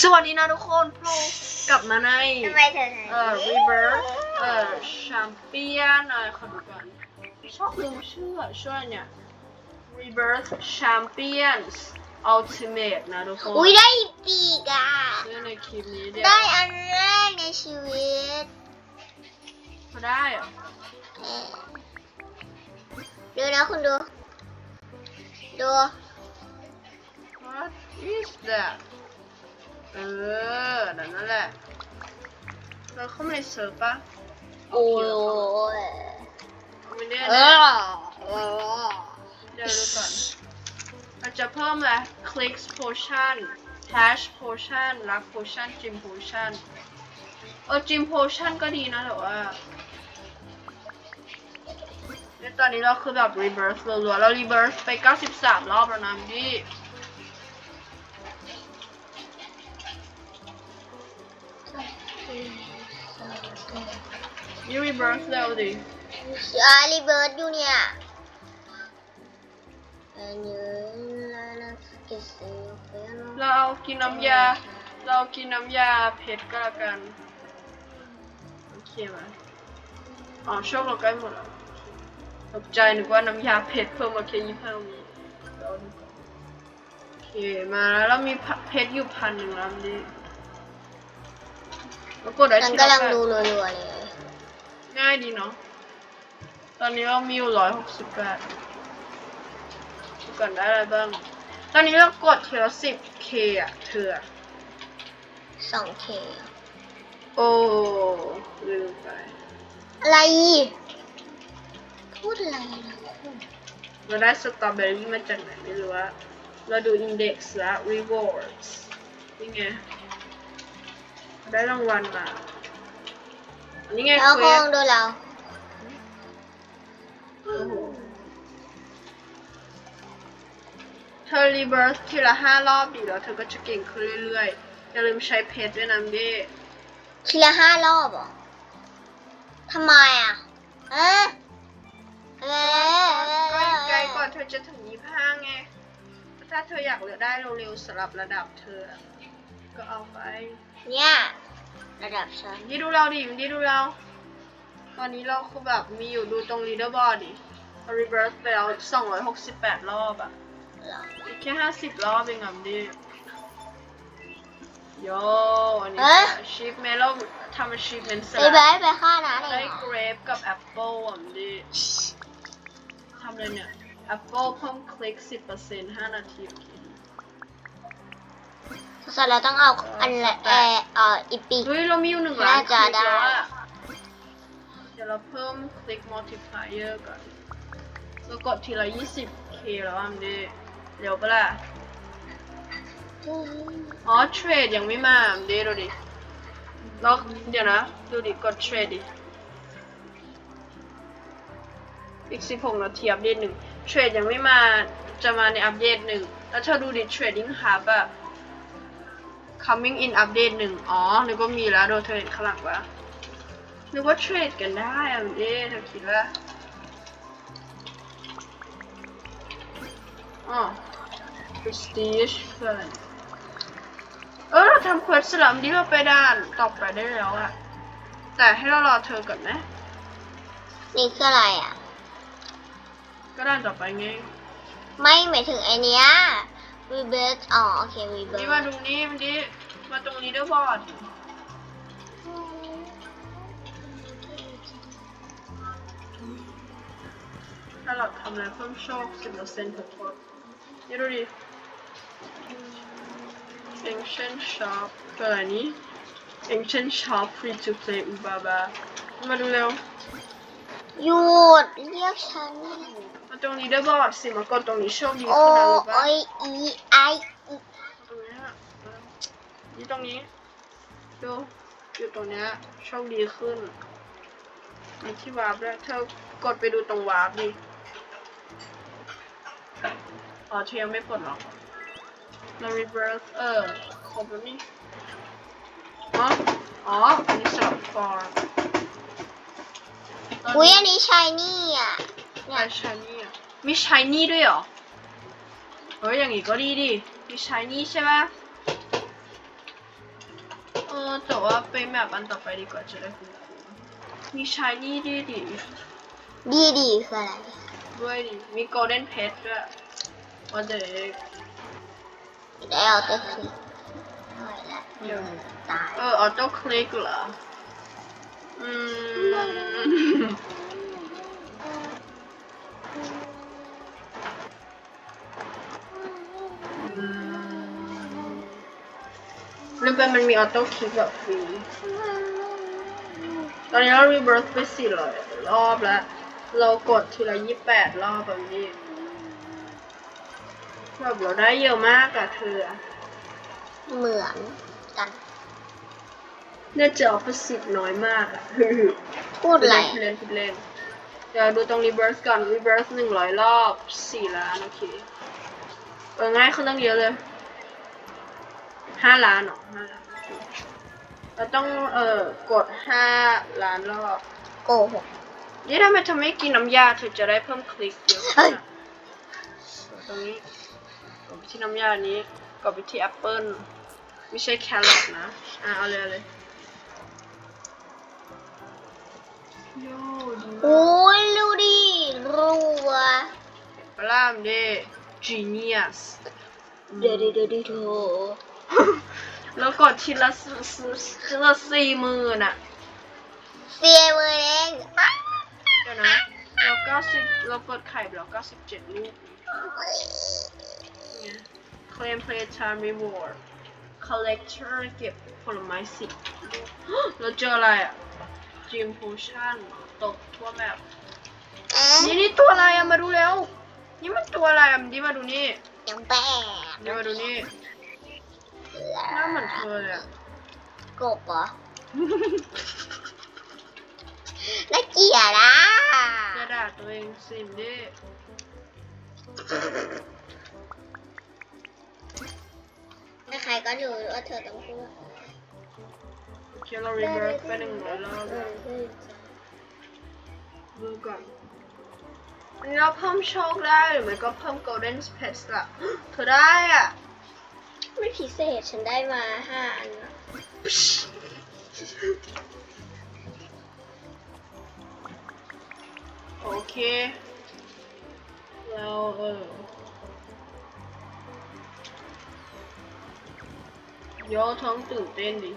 สวัสดีนะทุกคนพลูกลับมาในทำไมเธอถึงเอ่อ rebirth เอ่อ champion อะไรขอดูก่อนชอบลืมชื่อช่วยเนี่ย rebirth champions ultimate นะทุกคนอุ้ยได้ปีกอะชื่อในคลิปนี้เดี๋ยวได้อันแรกในชีวิตเขาได้เหรอเอ่อดูนะคุณดู ดู what is that เออนั่นนั่นแหละ เราเข้ามาในเซิร์ฟปะโอ้ยไม่ได้เอนะอเออเดี๋ยวดูก่อนเราจะเพิ่มอะไร clicks potion hash potion รัก potion gym potion เออ gym potion ก็ดีนะแต่ว่าเนี่ยตอนนี้เราคือแบบ rebirth รัวๆเรา rebirth ไป 93 รอบแล้วนะพี่ นี่ rebirth เร็วดิอารีเบิร์ดอยู่เนี่ยอันนี้นะกิสเฟนเราเอากินน้ำยา เรากินน้ำยาเผ็ดก็แล้วกัน โอเคไหมอ๋อโชคเราใกล้หมดแล้วตกใจนึกว่าน้ำยาเผ็ดเพิ่มมาแค่ยี่ห้าวิเราดูก่อนโอเคมาแล้วเรามีเพชรอยู่พันหนึ่งแล้วดิแล้วกดได้ฉันทีกำลัละงแปดดูรัวๆเลย ง่ายดีเนาะ ตอนนี้เรามีอยู่ร้อยหกสิบแปดดูก่อนได้อะไรบ้าง ตอนนี้เรากดทีละสิบเคอะเธออะสองเคโอ้ลืมไป อะไร พูดอะไรนะคุณเราได้สตรอเบอรี่มาจากไหนไม่รู้ว่าเราดู index และ rewards นี่ไง ได้รางวัลมาอั นนี้ไงแล้วเควคสงดูเราโอ้โหเธอ rebirth ทีละห้ารอบดีแล้วเธอก็จะเก่งขึ้นเรื่อยๆ อย่าลืมใช้เพชรด้วยนะพี่ทีละห้ารอบเหรอทำไมอะ เอ๊ะเอ๊ะก็อีกไกลก่อนเธอจะถึงยี่ห้าไง ถ้าเธออยากเหลือได้เร็วๆสำหรับระดับเธอ ก็เอาไป เนี่ย ระดับฉันดีดูเราดิดีดูเรา ตอนนี้เราคือแบบมีอยู่ดูตรง leaderboard ดิ reverse ไปแล้ว268 รอบอะเหรออีกแค่ 50 รอบเองอะดิโยอันนี้เอ๊ะชิปเมลเราทำ achievement เสร็จไปไปแล้วไปฆ่านะเลได้ย grape กับ apple อะดิทำเลยเนี่ย apple เพิ่มคลิก 10% 5 นาที สดเราต้องเอาอันละเออเอ่ออีปีก เฮ้ยเรามีอยู่หนึ่งล้านคน่าลิจะกแล้วได้อะเดี๋ยวเราเพิ่มคลิก multiplier ก่อนเรากดทีละ 20k แล้วอะดิเร็วปะล่ะ อ๋อเทรดยังไม่มาเดี๋ยวดูดิแล้วเดี๋ยวนะ ดูดิ กดเทรดดิ อีก 16 นาทีอัปเดตหนึ่งเทรดยังไม่มาจะมาในอัปเดตหนึ่งแล้วเธอดูดิ trading hub อะ coming in อัป เดตหนึ่งอ๋อนึกว่ามีแล้วโดนเธอเห็นข้างหลังวะนึกว่าเทรดกันได้อะเด้เธอคิดว่าอ๋อ prestige เพื่อนเออเราทำเควสสลัมที่เราไปด่านต่อไปได้แล้วอะแต่ให้เรารอเธอก่อนนะนี่คืออะไรอะ ก็ด่านต่อไปไง ไม่หมายถึงไอเนี้ย วีเบิร์ดอ๋อโอเควีเบิร์นี่ดมาดูนี่มันดิมาตรงนี้ด้วยบอดถ้าเราทำอะไรเพิ่มโชค10%ทุกคนนี่ดูดิ Ancient Shop ตัวอะไรนี้ Ancient Shop Free to Play อุบาบามาดูเร็ว หยุดเรียกฉันมาตรงนี้ด้วยบอร์ดสิมากดตรงนี้โชคดีโอ้ขึ้นนะรู้ปะโอยอีไออีตรงนี้อะเออนี่ตรงนี้ดูอยู่ตรงเนี้ยโชคดีขึ้นมีที่วาร์ปด้วยเธอกดไปดูตรงวาร์ปดิอ๋อเธอยังไม่ปลดหรอกเรา reverse เออครบแล้วนี่อ๋ออ๋ออันนี้สำหรับ for อุ้ ยอันนี้ชายนี่อะมีชายนี่อะมีชายนี่ด้วยเหรอเฮ้ยอย่างงี้ก็ดีดิมีชายนี่ใช่ปะเออแต่ว่าไปแมปอันต่อไปดีกว่าจะได้คุ้นๆมีชายนี่ดีดีดีดีคืออะไรด้วยดิมีโกลเด้นเพชรด้วยว่าเด็กได้เอาตัวคลิกไม่ละเดี๋ยวตายเออออโต้คลิกเหรอ อืมลืมไปมันมีออโต้คลิกแบบฟรี ตอนนี้เรารีเบิร์สไปสี่ร้อยรอบแล้ว เรากดทีละยี่แปดรอบแบบนี้แบบเราได้เยอะมากอะเธอ เหมือนกัน นี่ยเจอออฟฟิศน้อยมากอะพูดอะไรเล่นเล่นเดี๋ยวดูตรงรีเบิร์สก่อนรีเบิร์สหนึ่งร้อยรอบสี่ล้านโอเคเออง่ายขึ้นตั้งเยอะเลยห้าล้านเหรอห้าล้านโอเคเราต้องเอ่อกดห้าล้านรอบโกหกนี่ถ้ามันทำให้กินน้ำยาเธอจะได้เพิ่มคลิกเยอะเฮ้ขึ้นยอะตรงนี้กดไปที่น้ำยานี้กดไปที่แอปเปิลไม่ใช่แครอทนะอะเอาเลยเอาเลย โย่ดีมากโอ้ยดูดิรัวปลามเด้ genius เดี๋ยวเดี๋ยวเดี๋ยวเดี๋ยวแล้วกดทีละสสทีละสี่หมื่นอะเสียมือเองอะเดี๋ยวนะเราเก้าสิบเรากดไข่ไปแล้วเก้าสิบเจ็ดลูกเนี่ย claim playtime reward collector เก็บผลไม้สิบลูกเราเจออะไรอะ gym potion ตกทั่วแมปนี่นี่ตัวอะไรอะมาดูแล้ว นี่มันตัวอะไรอะนี่มาดูนี่ยังแปดนี่มาดูนี่หน้าเหมือนเธอเลยอะกบเหรอน่าเกลียดอะอย่าด่าตัวเองสิมดิถ้าใครก็รู้ว่าเธอต้องพูด โอเคเรา reverse ไปหนึ่งร้อยรอบแล้วดูก่อนอันนี้เราเพิ่มโชคได้หรือไม่ก็เพิ่ม golden space ละเธอได้อะ ไม่พิเศษฉันได้มาห้าอันนะโอเค เราเออโยท้องตื่นเต้นดิ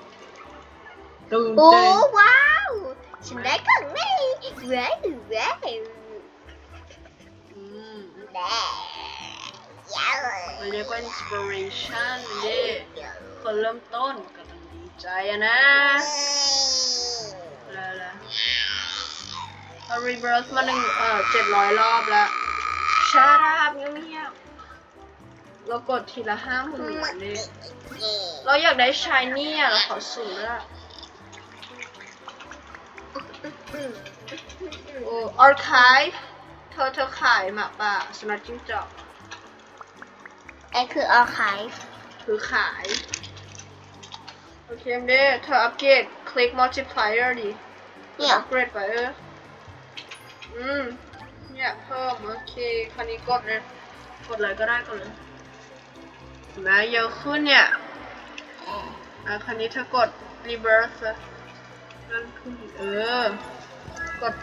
ตื่นโอ้เต้นว้าวฉันได้ของไม่แหวนแหวนอืมแหวนยาวมันเรียกว่า inspiration ดิคนเริ่มต้นก็ต้องดีใจอะนะแล้วแล้วเรา reverse มาหนึ่งเอ่อเจ็ดร้อยรอบแล้ว shut up เงียบๆเรากดทีละห้าหมื่นดิเราอยากได้ shiny อะเราขอสุ่มด้วย โอ้ archive เธอเธอขายหมาป่าสนัดจิ้งจอกไอ้คืออาคายคือขาย โอเคเด้เธออัปเกรดคลิก multiplier ดิเนี่ยอัปเกรดไปเออ อืม เนี่ยเพิ่ม โอเคคันนี้กดเลย กดเลยก็ได้กดเลยเห็นไหมเยอะขึ้นเนี่ยอะคันนี้เธอกด reverse เลย นั่นขึ้นอีกเออ กด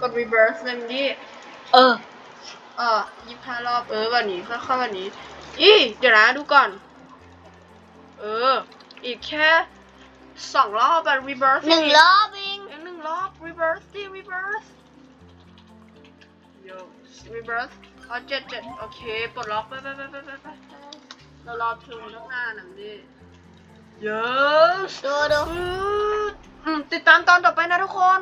กด reverse เลยดิเออ เออยี่ห้ารอบ เออวันนี้ค่อยๆวันนี้ อีเดี๋ยวนะดูก่อน เออ อีกแค่สองรอบแบบ reverse หนึ่งรอบเองอีกหนึ่งรอบ reverse ดิ reverse โย reverse อ๋อเจ็ดเจ็ดโอเค ปลดล็อกไปไปไปไปไปไปเรารอถึงตั้งนานหนังดิ yes ดูดู อืมติดตามตอนต่อไปนะทุกคน